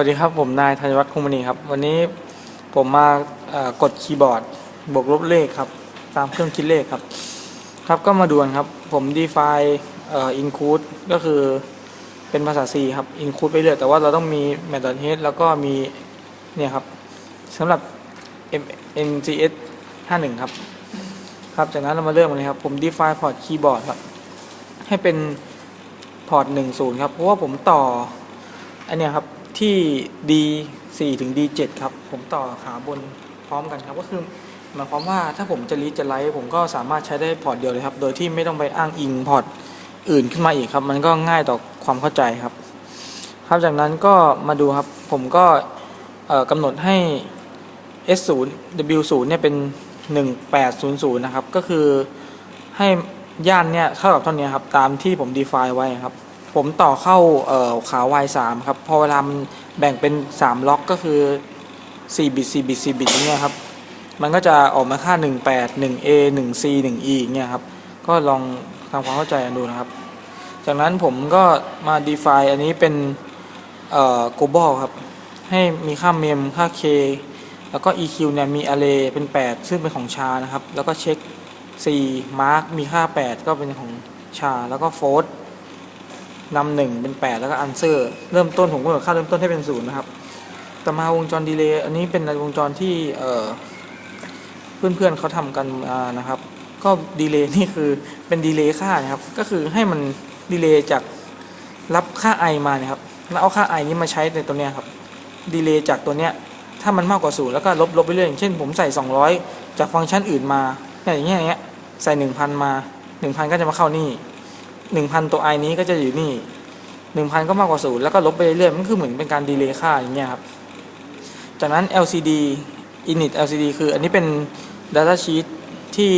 วัสดีครับ ผมนายธัญวัฒน์คุมณีครับ วันนี้ผมมากดคีย์บอร์ด บวกลบเลขครับ ตามเครื่องคิดเลขครับ ครับก็มาดูนครับ ผม define เอ่อ include ก็คือเป็นภาษา C ครับ include ไปเรื่อยแต่ว่าเราต้องมี math.h แล้วก็มี เนี่ยครับสำหรับ M- MCS 51 ครับ ครับจากนั้นเรามาเริ่มเลยครับ ผม define port keyboard ครับ ให้เป็นพอร์ต10 ครับ เพราะว่าผมต่ออันเนี้ยครับ ที่ D 4ถึง D 7ครับ ผมต่อขาบนพร้อมกันครับก็คือหมายความว่าถ้าผมจะรีจะไลท์ผมก็สามารถใช้ได้พอร์ตเดียวเลยครับ โดยที่ไม่ต้องไปอ้างอิงพอร์ตอื่นขึ้นมาอีกครับ มันก็ง่ายต่อความเข้าใจครับ ครับจากนั้นก็มาดูครับ ผมก็กำหนดให้ S0 W0 เนี่ยเป็น 1800 นะครับ ก็คือให้ย่านเนี่ยเท่ากับเท่านี้ครับ ตามที่ผม define ไว้ครับ ผมต่อเข้าเอ่อขา Y3 ครับพอเวลามันแบ่งเป็น 3 ล็อกก็คือ 4 บิต 4 บิต 4 บิตเงี้ยครับ มันก็จะออกมาค่า 18 1A 1C 1E อย่างเงี้ยครับ ก็ลองทำความเข้าใจกันดูนะครับ จากนั้นผมก็มา define อันนี้เป็นเอ่อ global ครับ ให้มีค่า mem ค่า k แล้วก็ EQ เนี่ยมี array เป็น 8 ซึ่งเป็นของชานะครับ แล้วก็เช็ค C mark มีค่า 8 ก็เป็นของชา แล้วก็ float นำหนึ่งเป็น 8 แล้วก็ answer เริ่มต้นผมก็กำหนดค่าเริ่มต้นให้เป็นศูนย์นะครับต่อมาวงจรดีเลย์อันนี้เป็นวงจรที่เอ่อเพื่อนๆเขาทำกันนะครับ ก็ดีเลย์นี่คือเป็นดีเลย์ค่านะครับ ก็คือให้มันดีเลย์จากรับค่า i มาเนี่ยครับแล้วเอาค่า i นี้มาใช้ในตัวเนี้ยครับดีเลย์จากตัวเนี้ยถ้ามันมากกว่าศูนย์แล้วก็ลบลบไปเรื่อยอย่างเช่นผมใส่ 200 จากฟังก์ชันอื่นมาอย่างเงี้ยอย่างเงี้ยใส่ 1,000 มา 1,000 ก็จะมาเข้านี่ 1,000 ตัว i นี้ก็จะอยู่นี่ 1,000 ก็มากกว่าศูนย์แล้วก็ลบไปเรื่อยๆมันคือเหมือนเป็นการดีเลย์ค่าอย่างเงี้ยครับ จากนั้น LCD init LCD คืออันนี้เป็น data sheet ที่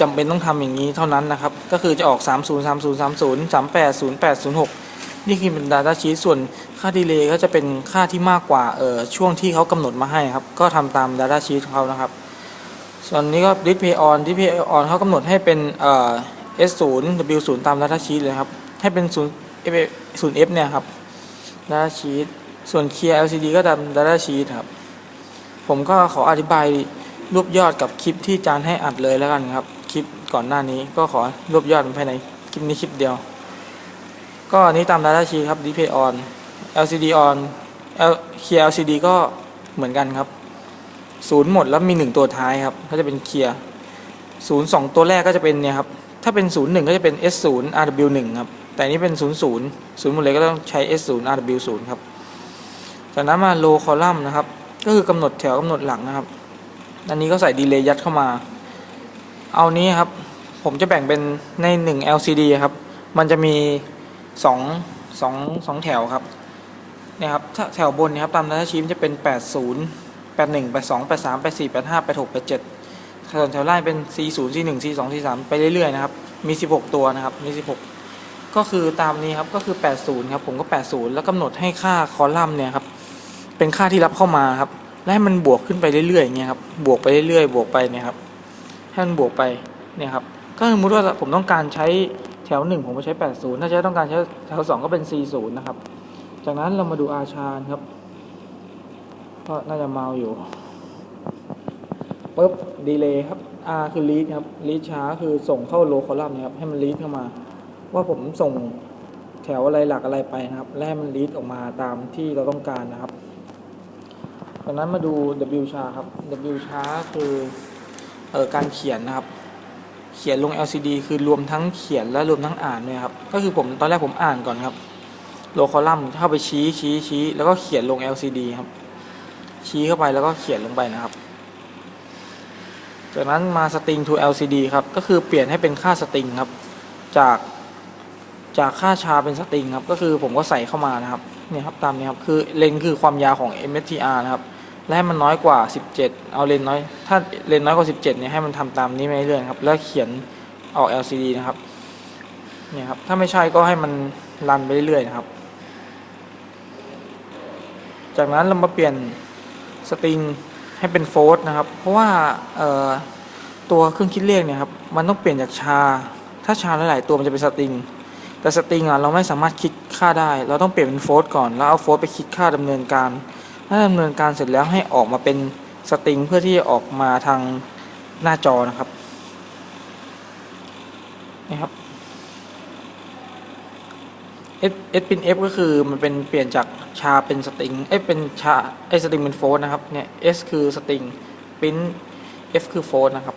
จำเป็นต้องทำอย่างนี้เท่านั้นนะครับ ก็คือจะออก 30 30 30 38 08 06 นี่คือเป็น data sheet ส่วนค่าดีเลย์ก็จะเป็นค่าที่มากกว่าเอ่อช่วงที่เขากำหนดมาให้ครับ ก็ทำตาม data sheet ของเขานะครับ ส่วนนี้ก็ display on display on เขากำหนดให้เป็นเอ่อ S0 W0 ตาม data sheet เลยครับ ให้เป็น0 F 0 F เนี่ยครับ data sheet ส่วน clear LCD ก็ตาม data sheet ครับ ผมก็ขออธิบายรวบยอดกับคลิปที่จานให้อัดเลยแล้วกันครับ คลิปก่อนหน้านี้ก็ขอรวบยอดภายในคลิปนี้คลิปเดียว ก็อันนี้ตาม data sheet ครับ display on LCD on L clear LCD ก็เหมือนกันครับศูนย์หมดแล้วมีหนึ่งตัวท้ายครับ ก็จะเป็นเคลียร์ศูนย์สองตัวแรกก็จะเป็นเนี่ยครับ ถ้าเป็นศูนย์ก็จะเป็น S ศูนย์ RW หนึ่งครับ แต่นี้เป็นศูนย์ศูนย์ศูนย์หมดเลยก็ต้องใช้ S ศูนย์ RW ศูนย์ครับ จากนั้นมา low column นะครับ ก็คือกำหนดแถวกำหนดหลังนะครับ อันนี้ก็ใส่ดีเลย์ยัดเข้ามา เอานี้ครับ ผมจะแบ่งเป็นใน 1 LCD ครับ มันจะมี 2 2 2 แถวครับนี่ยครับแถวบนนยครับตาม data sheet จะเป็น 80 81 82 83 84 85 86 87 ส่วนแถวล่างเป็น40 41 42 43ไปเรื่อยๆนะครับ มี 16 ตัวนะครับ มี 16 ก็คือตามนี้ครับ ก็คือ 80 ครับ ผมก็ 80 แล้วกำหนดให้ค่าคอลัมน์เนี่ยครับ เป็นค่าที่รับเข้ามาครับ และให้มันบวกขึ้นไปเรื่อยๆอย่างเงี้ยครับ บวกไปเรื่อยๆ บวกไปเนี่ยครับ ให้มันบวกไปเนี่ยครับ ก็สมมติว่าผมต้องการใช้แถว 1 ผมก็ใช้ 80 ถ้าใช้ต้องการใช้แถว 2 ก็เป็น40นะครับ จากนั้นเรามาดูอาชาญครับ ก็น่าจะเมาอยู่ ปุ๊บดีเลย์ครับ R คือ read ครับ read ช้าคือส่งเข้าโลคอลัมน์นะครับ ให้มัน read เข้ามา ว่าผมส่งแถวอะไรหลักอะไรไปนะครับ และให้มัน read ออกมาตามที่เราต้องการนะครับจากนั้นมาดู W ช้าครับ W ช้าคือเออการเขียนนะครับ เขียนลง LCD คือรวมทั้งเขียนและรวมทั้งอ่านด้วยครับ ก็คือผมตอนแรกผมอ่านก่อนครับโลคอลัมน์เข้าไปชี้ชี้ชี้แล้วก็เขียนลง LCD ครับ ชี้เข้าไปแล้วก็เขียนลงไปนะครับ จากนั้นมา string to LCD ครับ ก็คือเปลี่ยนให้เป็นค่า string ครับ จากจากค่าชาเป็นสตริงครับ ก็คือผมก็ใส่เข้ามานะครับเนี่ยครับตามนี้ครับ คือเลนคือความยาวของ MSTR นะครับ และให้มันน้อยกว่า 17 เอาเลนน้อย ถ้าเลนน้อยกว่า 17เนี่ยให้มันทำตามนี้ไปเรื่อยครับ แล้วเขียนออก LCD นะครับเนี่ยครับ ถ้าไม่ใช่ก็ให้มันรันไปเรื่อยๆนะครับ จากนั้นเรามาเปลี่ยนสตริง ให้เป็นโฟร์นะครับ เพราะว่าตัวเครื่องคิดเลขเนี่ยครับมันต้องเปลี่ยนจากชา ถ้าชาหลายๆตัวมันจะเป็นสตริง แต่สตริงอะเราไม่สามารถคิดค่าได้ เราต้องเปลี่ยนเป็นโฟลต์ก่อน แล้วเอาโฟลต์ไปคิดค่าดำเนินการ ถ้าดำเนินการเสร็จแล้วให้ออกมาเป็นสตริงเพื่อที่จะออกมาทางหน้าจอนะครับนี่ครับ S S เป็น F ก็คือมันเป็นเปลี่ยนจากชาเป็นสตริงเอ้ยเป็นชาไอ้สตริงเป็นโฟลนะครับเนี่ย S คือสตริงปิ้น F คือโฟลนะครับ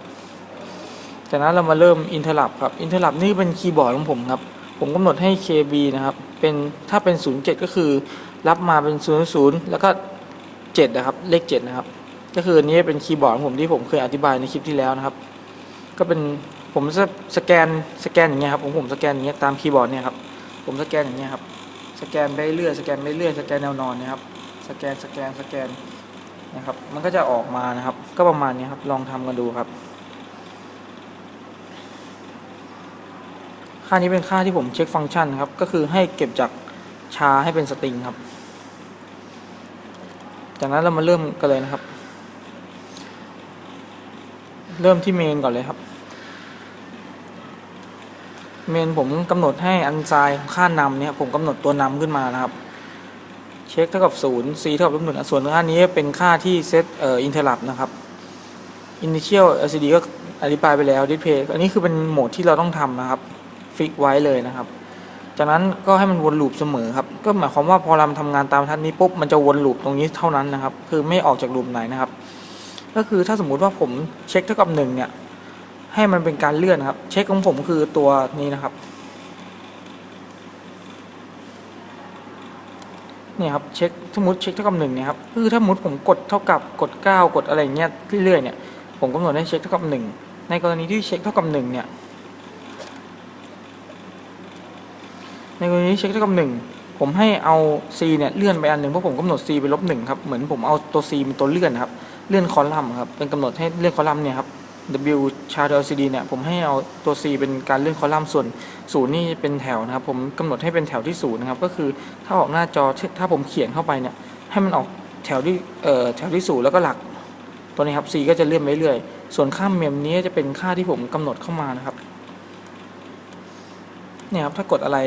จากนั้นเรามาเริ่มอินเทอร์ลับครับอินเทอร์ลับนี่เป็นคีย์บอร์ดของผมครับ ผมกำหนดให้ KB นะครับ เป็นถ้าเป็น 07 ก็คือรับมาเป็น 00 แล้วก็ 7 นะครับ เลข 7 นะครับ ก็คืออันนี้เป็นคีย์บอร์ดของผมที่ผมเคยอธิบายในคลิปที่แล้วนะครับ ก็เป็นผมจะสแกนสแกนอย่างเงี้ยครับผมผมสแกนอย่างเงี้ยตามคีย์บอร์ดเนี่ยครับ ผมสแกนอย่างเงี้ยครับ สแกนไปเรื่อย สแกนไปเรื่อย สแกนแนวนอนนะครับ สแกน สแกน สแกนนะครับ มันก็จะออกมานะครับ ก็ประมาณนี้ครับ ลองทำกันดูครับ ค่านี้เป็นค่าที่ผมเช็คฟังก์ชันครับ ก็คือให้เก็บจากชาให้เป็นสตริงครับ จากนั้นเรามาเริ่มกันเลยนะครับ เริ่มที่เมนก่อนเลยครับ เมนผมกำหนดให้อันไซน์ค่านำเนี่ยผมกำหนดตัวนำขึ้นมานะครับ เช็คเท่ากับ0 c เท่ากับลบหนึ่งส่วนค่านี้เป็นค่าที่เซตเอ่ออินเทอร์ลับนะครับ initial LCD ก็อธิบายไปแล้ว display อันนี้คือเป็นโหมดที่เราต้องทำนะครับ ฟิกไว้เลยนะครับ จากนั้นก็ให้มันวนลูปเสมอครับ ก็หมายความว่าพอเราทำงานตามทัศนี้ปุ๊บมันจะวนลูปตรงนี้เท่านั้นนะครับ คือไม่ออกจากลูปไหนนะครับ ก็คือถ้าสมมุติว่าผมเช็คเท่ากับหนึ่งเนี่ย ให้มันเป็นการเลื่อนครับ เช็คของผมคือตัวนี้นะครับเนี่ยครับเช็คสมมติเช็คเท่ากับหนึ่งเนี่ยครับคือถ้าสมมติผมกดเท่ากับกดเก้ากดอะไรเงี้ยเรื่อยๆเนี่ยผมกำหนดให้เช็คเท่ากับหนึ่งในกรณีที่เช็คเท่ากับหนึ่งเนี่ยในกรณีเช็คเท่ากับหนึ่งผมให้เอา c เนี่ยเลื่อนไปอันหนึ่งเพราะผมกำหนด c ไปลบหนึ่งครับเหมือนผมเอาตัว c เป็นตัวเลื่อนครับเลื่อนคอลัมน์ครับเป็นกำหนดให้เลื่อนคอลัมน์เนี่ยครับ W ชาร์ LCD เนี่ยผมให้เอาตัว C เป็นการเลื่อนคอลัมน์ส่วนศูนย์นี่เป็นแถวนะครับ ผมกำหนดให้เป็นแถวที่ศูนย์นะครับก็คือถ้าออกหน้าจอถ้าผมเขียนเข้าไปเนี่ยให้มันออกแถวที่เอ่อแถวที่ศูนย์แล้วก็หลักตัวนี้ครับ C ก็จะเลื่อนไปเรื่อยส่วนค่าเมมนี้จะเป็นค่าที่ผมกำหนดเข้ามานะครับเนี่ยครับถ้ากดอะไร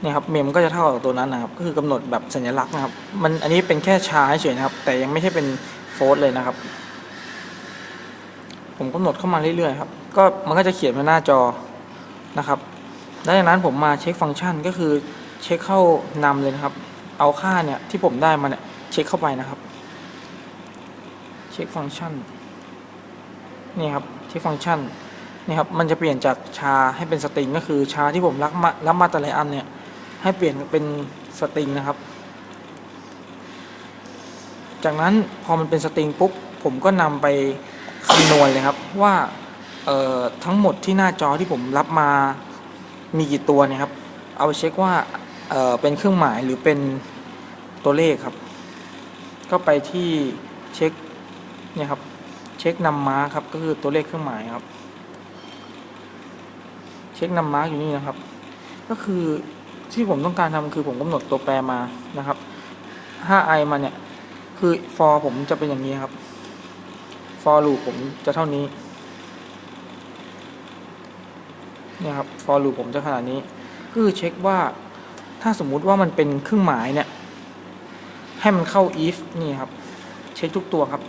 เนี่ยครับเมมก็จะเท่ากับตัวนั้นนะครับ ก็คือกำหนดแบบสัญลักษณ์นะครับ มันอันนี้เป็นแค่ชาเฉยนะครับ แต่ยังไม่ใช่เป็นโฟลต์เลยนะครับ ผมกำหนดเข้ามาเรื่อยๆครับก็มันก็จะเขียนมาหน้าจอนะครับแล้วจากนั้นผมมาเช็คฟังก์ชันก็คือเช็คเข้านำเลยนะครับ เอาค่าเนี่ยที่ผมได้มาเนี่ยเช็คเข้าไปนะครับ เช็คฟังก์ชันนี่ครับเช็คฟังก์ชันนี่ครับมันจะเปลี่ยนจากชาให้เป็นสตริงก็คือชาที่ผมรับมารับมาแต่ละอันเนี่ยให้เปลี่ยนเป็นสตริงนะครับ จากนั้นพอมันเป็นสตริงปุ๊บผมก็นำไป คำนวณเลยครับว่าเอ่อทั้งหมดที่หน้าจอที่ผมรับมามีกี่ตัวเนี่ยครับ เอาไปเช็คว่าเอ่อเป็นเครื่องหมายหรือเป็นตัวเลขครับ ก็ไปที่เช็คเนี่ยครับเช็คนำมาร์คครับก็คือตัวเลขเครื่องหมายครับ เช็คนำมาร์กอยู่นี่นะครับ ก็คือที่ผมต้องการทำคือผมกำหนดตัวแปรมานะครับ 5i มาเนี่ยคือ for ผมจะเป็นอย่างนี้ครับ for loop ผมจะเท่านี้เนี่ยครับ for loop ผมจะขนาดนี้ก็คือเช็คว่าถ้าสมมุติว่ามันเป็นเครื่องหมายเนี่ย ให้มันเข้า if นี่ครับ เช็คทุกตัวครับ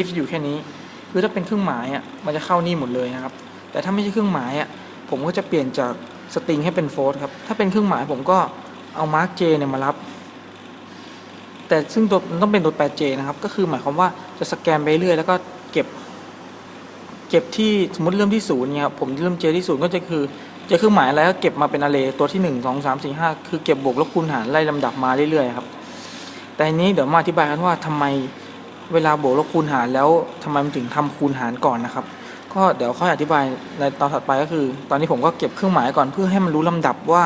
if อยู่แค่นี้ คือถ้าเป็นเครื่องหมายอะมันจะเข้านี่หมดเลยนะครับ แต่ถ้าไม่ใช่เครื่องหมายอะผมก็จะเปลี่ยนจากสตริงให้เป็นโฟลต์ครับ ถ้าเป็นเครื่องหมายผมก็เอา mark j เนี่ยมารับ แต่ซึ่งตัวมันต้องเป็นตัว 8j นะครับ ก็คือหมายความว่าจะสแกนไปเรื่อยแล้วก็ เก็บ เก็บที่สมมติเริ่มที่ศูนย์เนี่ยครับผมเริ่ม j ที่ศูนย์ก็จะคือเจะเครื่องหมายอะไรก็เก็บมาเป็น array ตัวที่1 2 3 4 5คือเก็บบวกลบคูณหารไล่ลำดับมาเรื่อยๆครับ แต่อันนี้เดี๋ยวมาอธิบายกันว่าทำไมเวลาบวกลบคูณหารแล้วทำไมมันถึงทำคูณหารก่อนนะครับ ก็เดี๋ยวค่อยอธิบายในตอนถัดไปก็คือ ตอนนี้ผมก็เก็บเครื่องหมายก่อนเพื่อให้มันรู้ลำดับว่า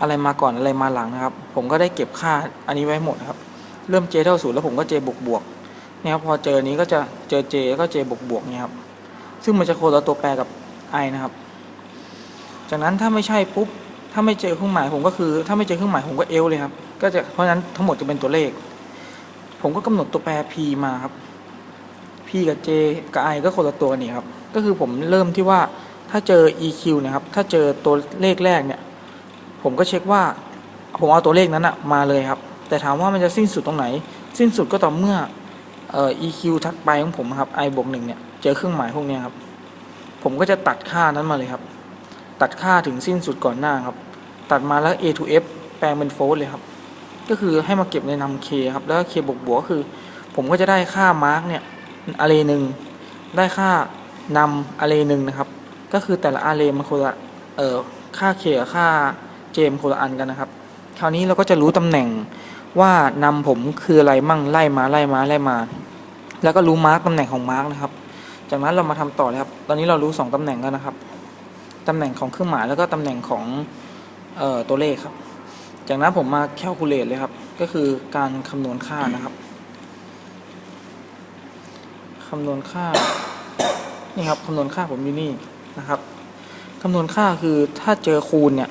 อะไรมาก่อนอะไรมาหลังนะครับ ผมก็ได้เก็บค่าอันนี้ไว้หมดครับ เริ่ม j เท่าศูนย์แล้วผมก็ j บวกบวก เนี่ยครับพอเจอนี้ก็จะเจอ j แล้วก็ j บวกบวกเนี่ยครับซึ่งมันจะโคละตัวแปรกับ i นะครับ จากนั้นถ้าไม่ใช่ปุ๊บถ้าไม่เจอเครื่องหมายผมก็คือ ถ้าไม่เจอเครื่องหมายผมก็ l เลยครับก็จะเพราะฉะนั้นทั้งหมดจะเป็นตัวเลข ผมก็กำหนดตัวแปร p มาครับ p กับ j กับ i ก็คนละตัวนี่ครับก็คือผมเริ่มที่ว่าถ้าเจอ eq นะครับ ถ้าเจอตัวเลขแรกเนี่ย ผมก็เช็คว่า ผมเอาตัวเลขนั้นอะมาเลยครับ แต่ถามว่ามันจะสิ้นสุดตรงไหน สิ้นสุดก็ต่อเมื่อ เอ่อ EQ ถัดไปของผมครับ i บวกหนึ่งเนี่ย เจอเครื่องหมายพวกนี้ครับ ผมก็จะตัดค่านั้นมาเลยครับ ตัดค่าถึงสิ้นสุดก่อนหน้าครับ ตัดมาแล้ว A to F แปลงเป็นโฟลเลยครับ ก็คือให้มาเก็บในนำ K ครับ แล้ว K บวกบวก็คือ ผมก็จะได้ค่ามาร์กเนี่ยอาเรหนึ่งได้ค่านำอาเรหนึ่งนะครับ ก็คือแต่ละอาเรมันคนละเอ่อค่า K กับค่า J มนคนละอันกันนะครับ คราวนี้เราก็จะรู้ตำแหน่ง ว่านำผมคืออะไรมั่งไล่มาไล่มาไล่มา แล้วก็รู้มาร์กตำแหน่งของมาร์กนะครับ จากนั้นเรามาทำต่อเลยครับ ตอนนี้เรารู้สองตำแหน่งแล้วนะครับตำแหน่งของเครื่องหมายแล้วก็ตำแหน่งของออตัวเลขครับ จากนั้นผมมาแคลคูลเลตเลยครับ ก็คือการคำนวณค่านะครับคำนวณค่านี่ครับคำนวณค่าผมอยู่นี่นะครับคำนวณค่าคือถ้าเจอคูณเนี่ย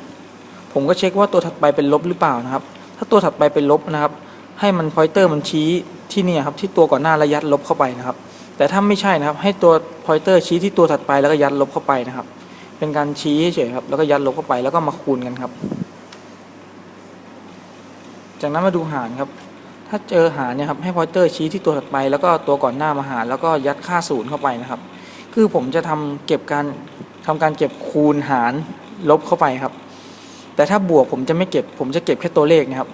ผมก็เช็คว่าตัวถัดไปเป็นลบหรือเปล่านะครับ ถ้าตัวถัดไปเป็นลบนะครับ ให้มันพอยเตอร์มันชี้ที่นี่ครับที่ตัวก่อนหน้าแล้วยัดลบเข้าไปนะครับ แต่ถ้าไม่ใช่นะครับ ให้ตัวพอยเตอร์ชี้ที่ตัวถัดไปแล้วก็ยัดลบเข้าไปนะครับ เป็นการชี้เฉยครับแล้วก็ยัดลบเข้าไปแล้วก็มาคูณกันครับ จากนั้นมาดูหารครับ ถ้าเจอหารเนี่ยครับให้พอยเตอร์ชี้ที่ตัวถัดไปแล้วก็ตัวก่อนหน้ามาหารแล้วก็ยัดค่าศูนย์เข้าไปนะครับ คือผมจะทำเก็บการทำการเก็บคูณหารลบเข้าไปครับ แต่ถ้าบวกผมจะไม่เก็บ ผมจะเก็บแค่ตัวเลขนะครับ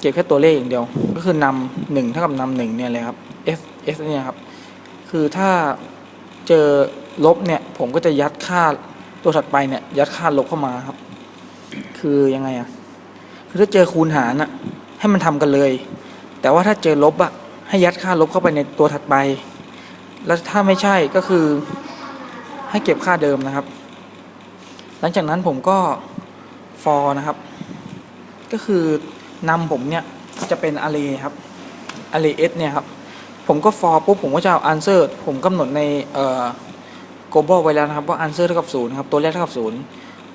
เก็บแค่ตัวเลขอย่างเดียว ก็คือนำหนึ่งเท่ากับนำหนึ่งเนี่ยเลยครับ f f เนี่ยครับ คือถ้าเจอลบเนี่ย ผมก็จะยัดค่าตัวถัดไปเนี่ย ยัดค่าลบเข้ามาครับ คือยังไงอะคือถ้าเจอคูณหารอะให้มันทำกันเลย แต่ว่าถ้าเจอลบอะ ให้ยัดค่าลบเข้าไปในตัวถัดไป แล้วถ้าไม่ใช่ก็คือให้เก็บค่าเดิมนะครับ หลังจากนั้นผมก็ for นะครับ ก็คือนำผมเนี่ยจะเป็น array ครับ array s เนี่ยครับ ผมก็ for ปุ๊บผมก็จะเอา answer ผมกำหนดในเอ่อ global ไว้แล้วนะครับว่า answer เท่ากับศูนย์ครับ ตัวแรกเท่ากับศูนย์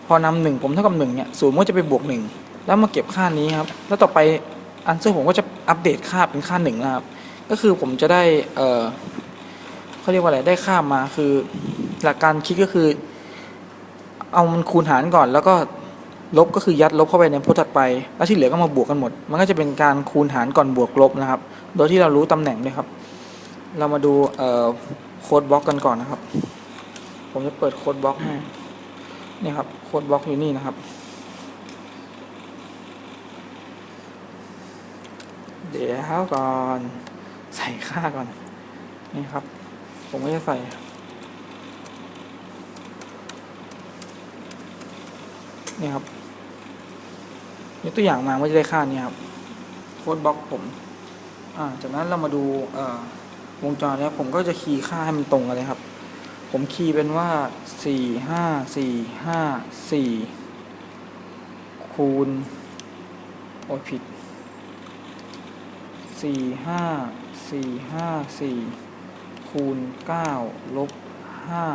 พอนำหนึ่งผมเท่ากับหนึ่งเนี่ยศูนย์ก็จะไปบวกหนึ่งแล้วมาเก็บค่านี้ครับ แล้วต่อไป answer ผมก็จะอัปเดตค่าเป็นค่าหนึ่งนะครับ ก็คือผมจะได้เอ่อเขาเรียกว่าอะไร ได้ค่ามาคือหลักการคิดก็คือ เอามันคูณหารก่อนแล้วก็ ลบก็คือยัดลบเข้าไปในโพจน์ถัดไป แล้วที่เหลือก็มาบวกกันหมด มันก็จะเป็นการคูณหารก่อนบวกลบนะครับ โดยที่เรารู้ตำแหน่งด้วยครับ เรามาดูโค้ดบล็อกกันก่อนนะครับ ผมจะเปิดโค้ดบล็อกให้นี่ครับโค้ดบล็อกอยู่นี่นะครับ เดี๋ยวก่อนใส่ค่าก่อนนี่ครับ ผมก็จะใส่นี่ครับ ยกตัวอย่างมาว่าจะได้ค่านี้ครับโค้ดบล็อกผมจากนั้นเรามาดูวงจรแล้วผมก็จะคีย์ค่าให้มันตรงกันเลยครับ ผมคีย์เป็นว่าสี่ห้าสี่ห้าสี่คูณโอ้ผิดสี่ห้าสี่ห้าสี่คูณเก้าลบห้า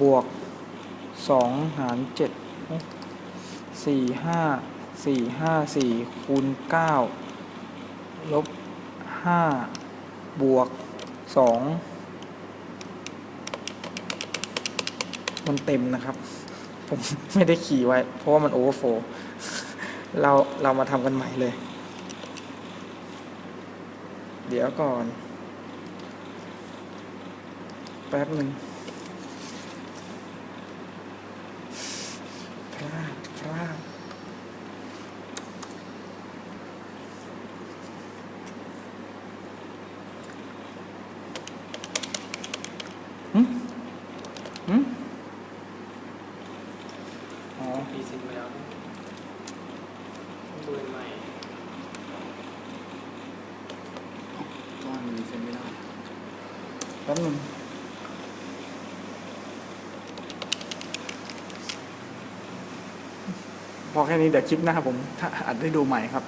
บวกสองหารเจ็ด สี่ห้าสี่ห้าสี่คูณเก้าลบห้าบวกสองมันเต็มนะครับ ผมไม่ได้ขี่ไว้ เพราะว่ามันโอเวอร์โฟเราเรามาทำกันใหม่เลย เดี๋ยวก่อน แป๊บหนึ่งพลาดพลาดหึหึอ๋อ ปีสิบไปแล้วดูใหม่ ก้อนมันเซ็นไม่ได้ แป๊บหนึง พอแค่นี้เดี๋ยวคลิปหน้าผมถ้าอัดได้ดูใหม่ครับ